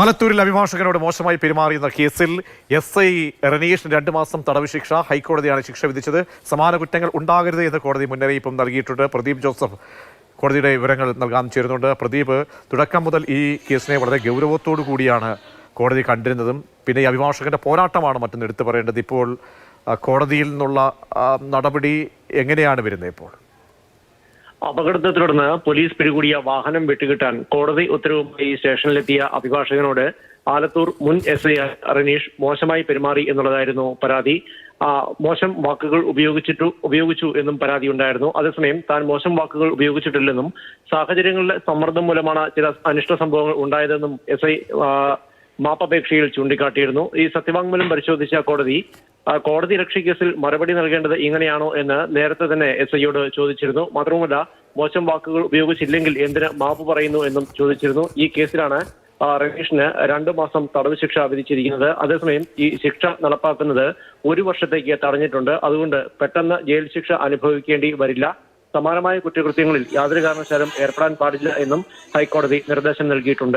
ആലത്തൂരിൽ അഭിഭാഷകനോട് മോശമായി പെരുമാറിയെന്ന കേസിൽ S I റനീഷിന് രണ്ട് മാസം തടവ് ശിക്ഷ ഹൈക്കോടതിയാണ് ശിക്ഷ വിധിച്ചത്. സമാന കുറ്റങ്ങൾ ഉണ്ടാകരുത് എന്ന് കോടതി മുന്നറിയിപ്പും നൽകിയിട്ടുണ്ട്. പ്രദീപ് ജോസഫ് കോടതിയുടെ വിവരങ്ങൾ നൽകാൻ ചേരുന്നുണ്ട്. പ്രദീപ് തുടക്കം മുതൽ ഈ കേസിനെ വളരെ ഗൗരവത്തോടു കൂടിയാണ് കോടതി കണ്ടിരുന്നതും. പിന്നെ ഈ അഭിഭാഷകന്റെ പോരാട്ടമാണ് മറ്റൊന്ന് എടുത്തു പറയേണ്ടത്. ഇപ്പോൾ കോടതിയിൽ നിന്നുള്ള നടപടി എങ്ങനെയാണ് വരുന്നത് ഇപ്പോൾ? അപകടത്തെ തുടർന്ന് പോലീസ് പിടികൂടിയ വാഹനം വിട്ടുകിട്ടാൻ കോടതി ഉത്തരവുമായി സ്റ്റേഷനിലെത്തിയ അഭിഭാഷകനോട് ആലത്തൂർ മുൻ എസ് ഐ റനീഷ് മോശമായി പെരുമാറി എന്നുള്ളതായിരുന്നു പരാതി. മോശം വാക്കുകൾ ഉപയോഗിച്ചിട്ടു ഉപയോഗിച്ചു എന്നും പരാതി ഉണ്ടായിരുന്നു അതേസമയം താൻ മോശം വാക്കുകൾ ഉപയോഗിച്ചിട്ടില്ലെന്നും സാഹചര്യങ്ങളിലെ സമ്മർദ്ദം മൂലമാണ് ചില അനിഷ്ട സംഭവങ്ങൾ ഉണ്ടായതെന്നും എസ് ഐ മാപ്പപേക്ഷയിൽ ചൂണ്ടിക്കാട്ടിയിരുന്നു. ഈ സത്യവാങ്മൂലം പരിശോധിച്ച കോടതി കോടതി രക്ഷ കേസിൽ മറുപടി നൽകേണ്ടത് ഇങ്ങനെയാണോ എന്ന് നേരത്തെ തന്നെ എസ് ഐയോട് ചോദിച്ചിരുന്നു. മാത്രവുമല്ല മോശം വാക്കുകൾ ഉപയോഗിച്ചില്ലെങ്കിൽ എന്തിന് മാപ്പ് പറയുന്നു എന്നും ചോദിച്ചിരുന്നു. ഈ കേസിലാണ് രമേഷിന് രണ്ടു മാസം തടവ് ശിക്ഷ വിധിച്ചിരിക്കുന്നത്. അതേസമയം ഈ ശിക്ഷ നടപ്പാക്കുന്നത് ഒരു വർഷത്തേക്ക് തടഞ്ഞിട്ടുണ്ട്. അതുകൊണ്ട് പെട്ടെന്ന് ജയിൽ ശിക്ഷ അനുഭവിക്കേണ്ടി വരില്ല. സമാനമായ കുറ്റകൃത്യങ്ങളിൽ യാതൊരു കാരണവശാലും ഏർപ്പെടാൻ പാടില്ല എന്നും ഹൈക്കോടതി നിർദ്ദേശം നൽകിയിട്ടുണ്ട്.